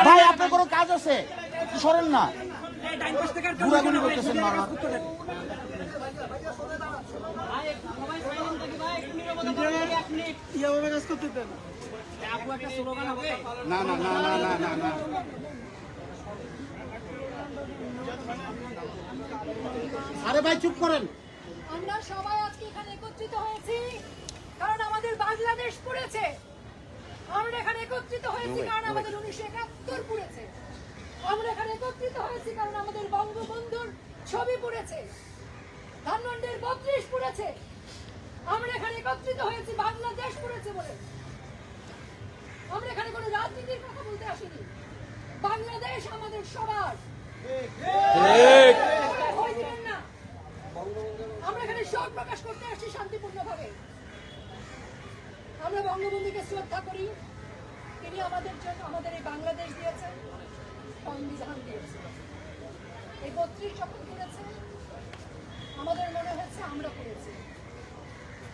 ভাই আপনার কোনো কাজ আছে? সরেন না। ঘুরাঘুরি করতেছেন বারবার। না না না না না না না। আরে ভাই চুপ করেন। আমরা সবাই আজকে এখানে একত্রিত হয়েছি কারণ আমাদের বাংলাদেশ পুড়েছে আমরা এখানে একত্রিত হয়েছি কারণ আমাদের উনিশশো একাত্তর পুড়েছে। আমরা এখানে একত্রিত হয়েছি কারণ আমাদের বঙ্গবন্ধুর ছবি পুড়েছে। ধানমন্ডির বত্রিশ পুড়েছে। আমরা এখানে একত্রিত হয়েছি বাংলাদেশ পুড়েছে বলে। আমরা এখানে কোনো রাজনীতির কথা বলতে আসিনি। বাংলাদেশ আমাদের সবার ভয় দিবেন না আমরা এখানে শোক প্রকাশ করতে আসছি শান্তিপূর্ণভাবে আমরা বঙ্গবন্ধুকে শ্রদ্ধা করি তিনি আমাদের জন্য আমাদের এই বাংলাদেশ দিয়েছেন সংবিধান দিয়েছেন এই বত্রিশ যখন করেছে আমাদের মনে হয়েছে আমরা করেছি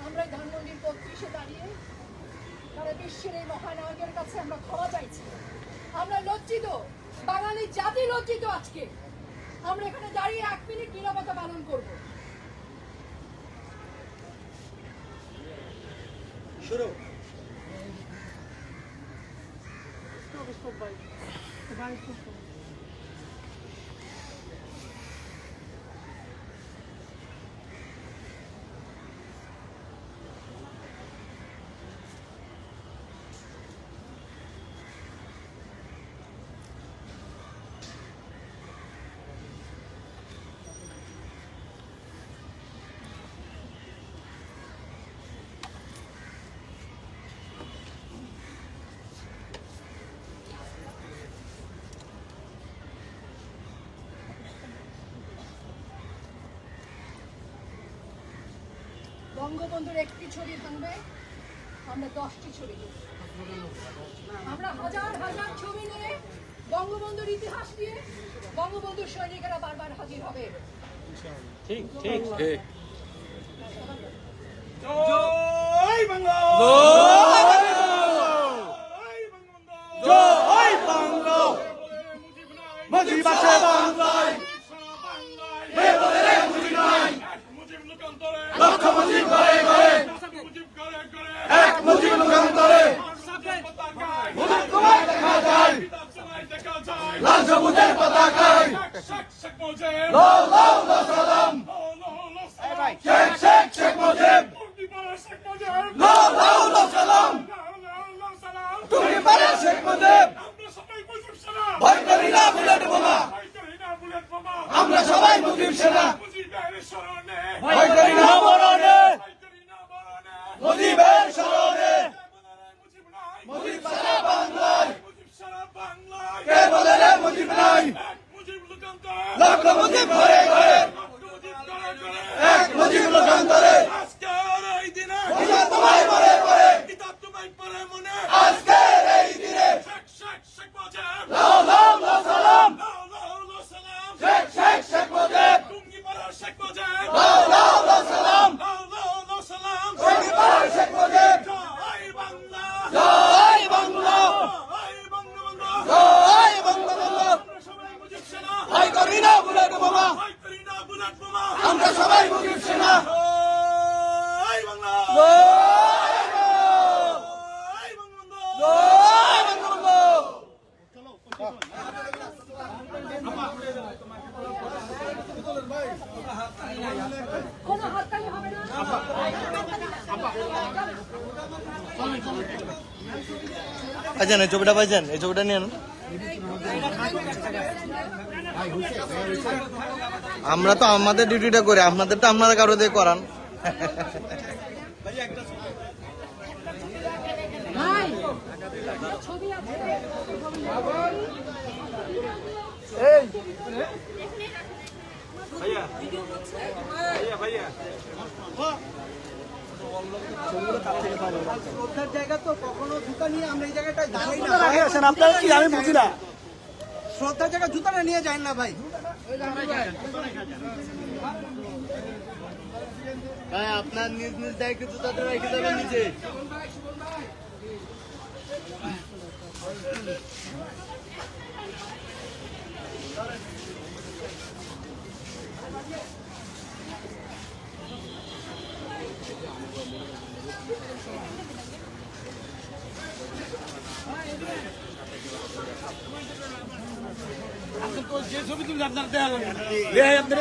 আমরা এই ধানমন্ডির বত্রিশে দাঁড়িয়ে সারা বিশ্বের এই মহানায়কের কাছে আমরা ক্ষমা চাইছি আমরা লজ্জিত বাঙালি জাতি লজ্জিত আজকে। আমরা এখানে দাঁড়িয়ে এক মিনিট নিরাপত্তা পালন করব। বঙ্গবন্ধুর একটি ছবি ভাঙবে আমরা দশটি ছবি আমরা হাজার হাজার ছবি নিয়ে বঙ্গবন্ধুর ইতিহাস দিয়ে বঙ্গবন্ধুর সৈনিকেরা বারবার হাজির হবে। ঠিক জয় বাংলা। Lolo! এক মুজিব লোকান্তরে ইহা তোমায় মরে পরে আজকের এই দিনে লাও লাও লাও সালাম শেখ শেখ শেখ মুজিব লাও লাও লাও সালাম তুমি পারে শেখ মুজিব জয় বাংলা জয় বঙ্গবন্ধু ভয় করি না বুলেট বোমা আমরা সবাই মুজিব সেনা জয় বাংলা জয় বঙ্গবন্ধু কোনো হাততালি হবে না ভাইজান এই ছবিটা ভাইজান এই ছবিটা নিয়ে নেন আমরা তো আমাদের ডিউটিটা করি আপনাদের তো আপনারা কারও দিয়ে করান। শ্রদ্ধার জায়গা তো কখনো জুতা নিয়ে আমরা এই জায়গাটায় দাঁড়াই না। আপনারা কি আমি বুঝি না? শ্রদ্ধার জায়গা জুতাটা নিয়ে যায় না ভাই। ভাই আপনার নিজ নিজ দায়িত্ব জুতাতে রেখে দেবেন নিচে আপনার দেখা যাবে দেখা যাবে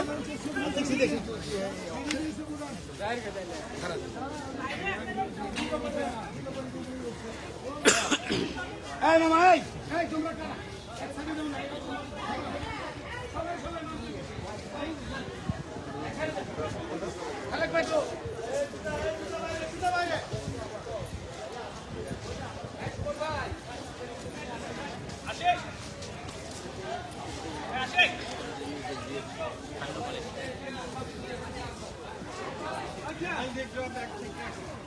এই মামা এই তোমরা কারা? এক সাইডে যাও না। খালেক ভাই তো।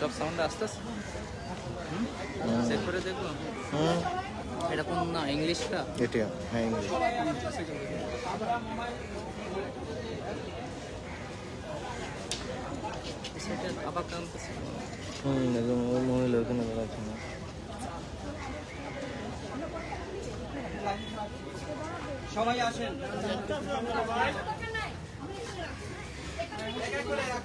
সব সাউন্ড আসতে চেক করে দেখব? হুম। এটা কোন না ইংলিশটা? এটা হ্যাঁ ইংলিশ। সেটা আবার টানতেছে। হুম একদম ওই মহিলা ওখানে বেড়াচ্ছে না। সবাই আসেন। দেখতেছি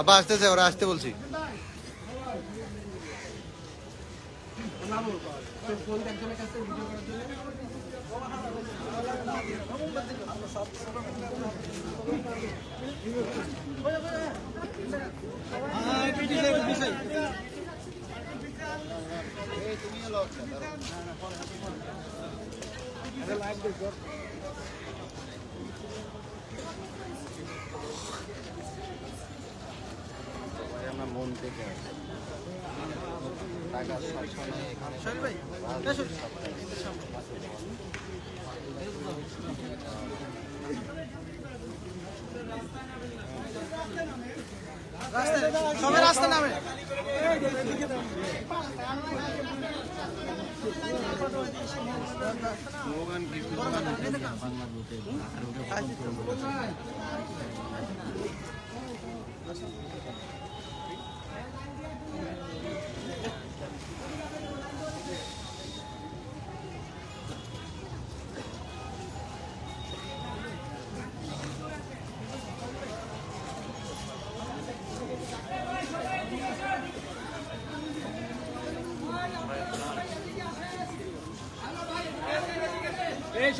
আবার আসতেছে ওরা আসতে বলছি। আমরা থেকে টাকা সবসময় সবাই রাস্তা নামে এই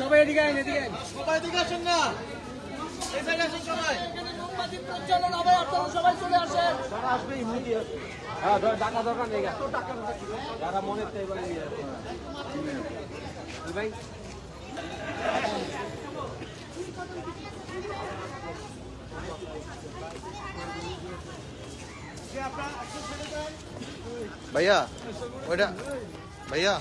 সবাই এদিকে আইন এদিকে সবাই এদিকে আসেন না। এই সাইডে আসেন সবাই। ভাইয়া ওইটা ভাইয়া।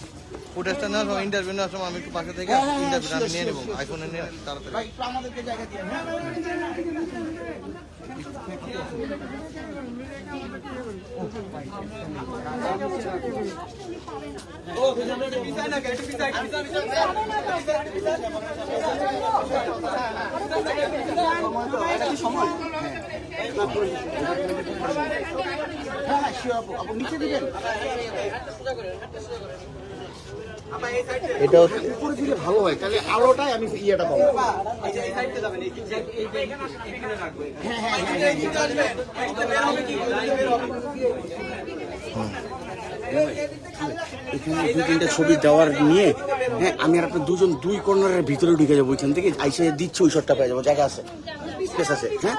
ফুটেজটা নেওয়ার সময় ইন্টারভিউ নেওয়ার সময় আমি একটু পাশে থেকে ইন্টারভিউ আমি নিয়ে নেব আইফোনে নিয়ে তাড়াতাড়ি ভাই আমাদেরকে জায়গা দিয়ে হ্যাঁ হ্যাঁ হ্যাঁ আপু আপু নিচে দিবেন এটা উপরে দিলে ভালো হয় তাহলে আলোটাই আমি ইয়েটা পাবো। হ্যাঁ হ্যাঁ হ্যাঁ হ্যাঁ এখানে দুই তিনটা ছবি দেওয়ার নিয়ে হ্যাঁ আমি আর আপনার দুজন দুই কর্নারের ভিতরে ঢুকে যাব ওইখান থেকে আইসে দিচ্ছে ওই শটটা পেয়ে যাব জায়গা আছে স্পেস আছে হ্যাঁ?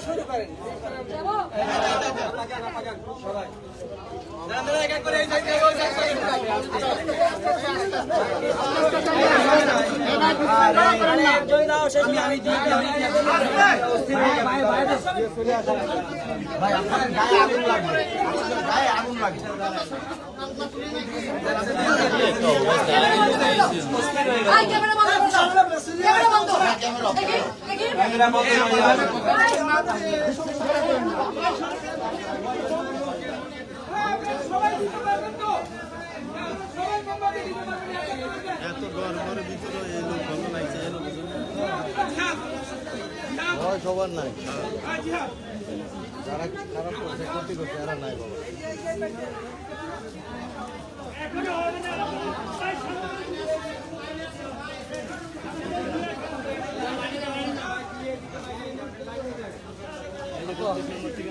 জরুরি যাব ভাই আপনার গায়ে আগুন লাগবে গায়ে আগুন লাগবে আই ক্যামেরা বন্ধ করো ক্যামেরা বন্ধ দেখি দেখি ক্যামেরা ভয় সবার নাই যারা খারাপ করছে ক্ষতি করছে এরা নাই বাবা এই আমাদেরকে কি